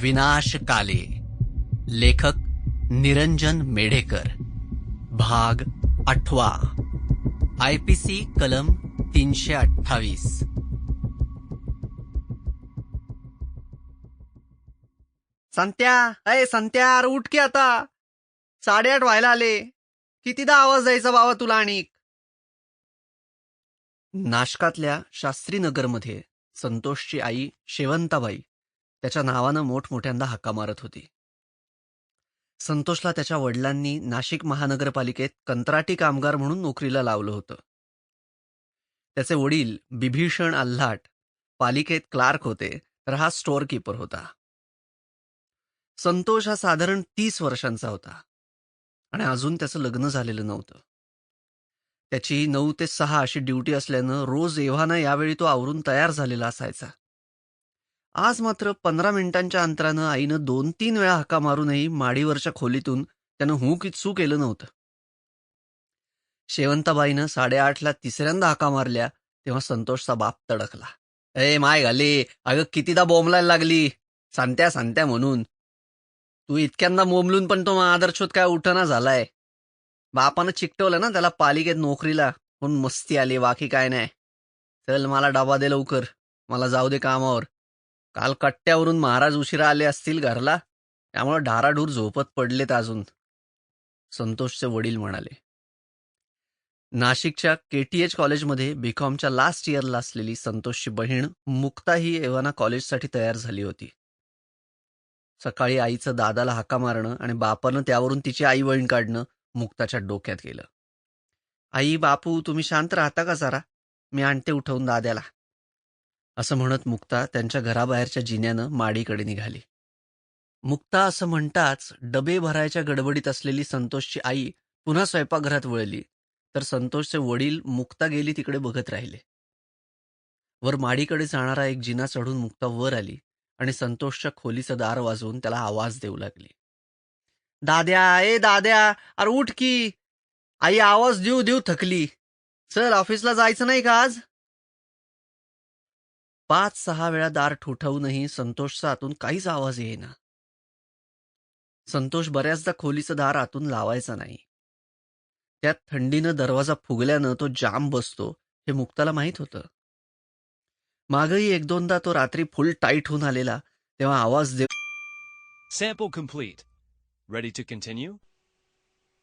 विनाश काले लेखक निरंजन मेढेकर. भाग आठवा. आय पी सी कलम तीनशे अठ्ठावीस. संत्या अय संत्या अरे उठ की आता. साडेआठ व्हायला आले. कितीदा आवाज द्यायचा बाबा तुला आणि नाशकातल्या शास्त्रीनगरमध्ये संतोषची आई शेवंताबाई त्याच्या नावानं मोठमोठ्यांदा हाका मारत होती. संतोषला त्याच्या वडिलांनी नाशिक महानगरपालिकेत कंत्राटी कामगार म्हणून नोकरीला लावलं होतं. त्याचे वडील बिभीषण आल्हाट पालिकेत क्लार्क होते तर हा स्टोअरकीपर होता. संतोष हा साधारण तीस वर्षांचा होता आणि अजून त्याचं लग्न झालेलं नव्हतं. त्याची नऊ ते सहा अशी ड्युटी असल्यानं रोज एव्हाना यावेळी तो आवरून तयार झालेला असायचा. आज मात्र पंधरा मिनिटांच्या अंतरानं आईनं दोन तीन वेळा हाका मारूनही माडीवरच्या खोलीतून त्यानं हू किचू केलं नव्हतं. शेवंताबाईनं साडेआठला तिसऱ्यांदा हाका मारल्या तेव्हा संतोषचा बाप तडकला. ए माय घाले अगं कितीदा बोंबलायला लागली? सांत्या सांत्या म्हणून. तू इतक्यांदा मोमलून पण तो आदर्शोत काय उठना झालाय? बापानं चिकटवलं ना त्याला पालिकेत नोकरीला. म्हणून मस्ती आली बाकी काय नाही. चल मला डबा दे लवकर. मला जाऊ दे कामावर. काल कट्ट्यावरून महाराज उशिरा आले असतील घरला. त्यामुळे ढाराढूर झोपत पडलेत अजून. संतोषचे वडील म्हणाले. नाशिकच्या केटीएच कॉलेजमध्ये बीकॉमच्या लास्ट इयरला असलेली संतोषची बहीण मुक्ता ही एव्हाना कॉलेजसाठी तयार झाली होती. सकाळी आईचं दादाला हाका मारणं आणि बापानं त्यावरून तिची आई वळण काढणं मुक्ताच्या डोक्यात गेलं. आई बापू तुम्ही शांत राहता का जरा? मी आणते उठवून दाद्याला. असं म्हणत मुक्ता त्यांच्या घराबाहेरच्या जिन्यानं माडीकडे निघाली. मुक्ता असं म्हणताच डबे भरायच्या गडबडीत असलेली संतोषची आई पुन्हा स्वयंपाकघरात वळली तर संतोषचे वडील मुक्ता गेली तिकडे बघत राहिले. वर माडीकडे जाणारा एक जिना चढून मुक्ता वर आली आणि संतोषच्या खोलीचं दार वाजवून त्याला आवाज देऊ लागली. दाद्या ए दाद्या अरे उठ की. आई आवाज देऊ देऊ थकली. चल ऑफिसला जायचं नाही का आज? पाच सहा वेळा दार ठोठावूनही संतोषचा आतून काहीच आवाज येईना. संतोष बऱ्याचदा खोलीचं दार आतून लावायचा नाही. त्यात थंडीनं दरवाजा फुगल्यानं तो जाम बसतो हे मुक्ताला माहीत होतं. मागही एक दोनदा तो रात्री फुल टाईट होऊन आलेला तेव्हा आवाज देऊ sample complete ready to continue